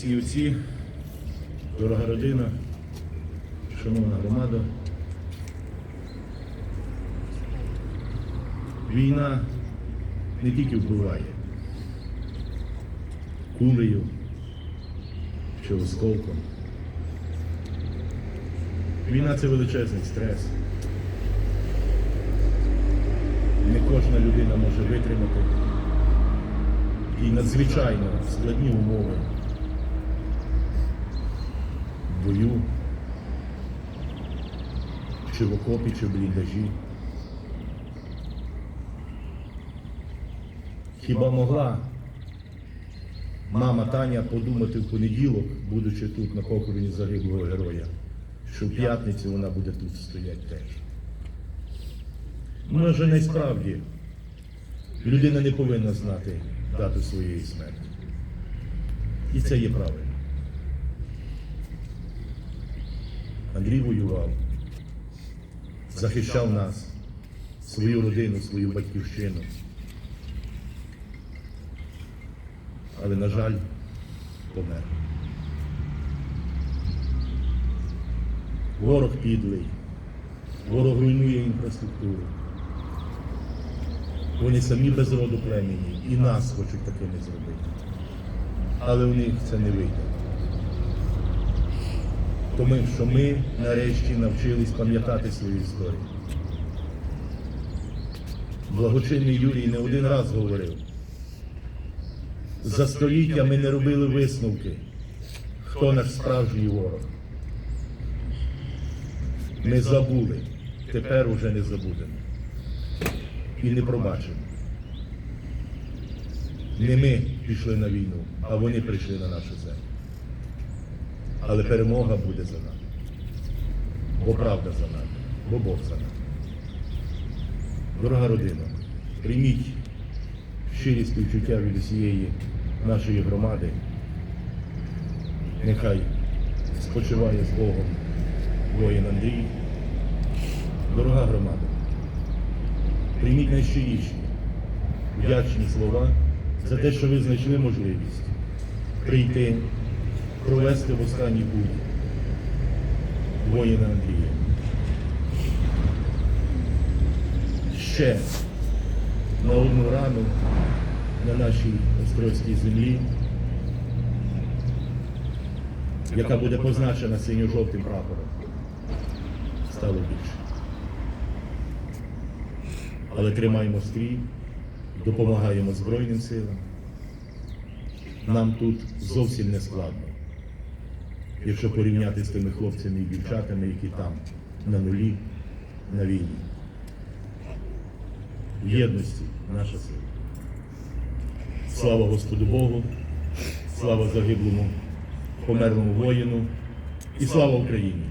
Снівці, дорога родина, шановна громада. Війна не тільки вбиває кулею чи осколком. Війна це величезний стрес. Не кожна людина може витримати і надзвичайно складні умови бою, чи в окопі, чи в бліндажі. Хіба могла мама Таня подумати в понеділок, будучи тут на похороні загиблого героя, що в п'ятницю вона буде тут стояти теж? Може, насправді людина не повинна знати дату своєї смерті. І це є правильно. Андрій воював, захищав нас, свою родину, свою батьківщину. Але, на жаль, помер. Ворог підлий, ворог руйнує інфраструктуру. Вони самі без роду племені і нас хочуть такими зробити. Але у них це не вийде. Тому що ми нарешті навчились пам'ятати свою історію. Благочинний Юрій не один раз говорив. За століття ми не робили висновки, хто наш справжній ворог. Ми забули, тепер уже не забудемо. І не пробачимо. Не ми пішли на війну, а вони прийшли на нашу землю. Але перемога буде за нами. Бо правда за нами, бо Бог за нами. Дорога родина, прийміть щирі співчуття від усієї нашої громади. Нехай спочиває з Богом воїн Андрій. Дорога громада, прийміть найщиріші, вдячні слова за те, що ви знайшли можливість прийти, провести в останній путь воїна Андрія. Ще на одну рану на нашій острозькій землі, яка буде позначена синьо-жовтим прапором, стало більше. Але тримаємо стрій, допомагаємо Збройним силам. Нам тут зовсім не складно, якщо порівняти з тими хлопцями і дівчатами, які там на нулі, на війні. В єдності наша сила. Слава Господу Богу, слава загиблому померлому воїну і слава Україні!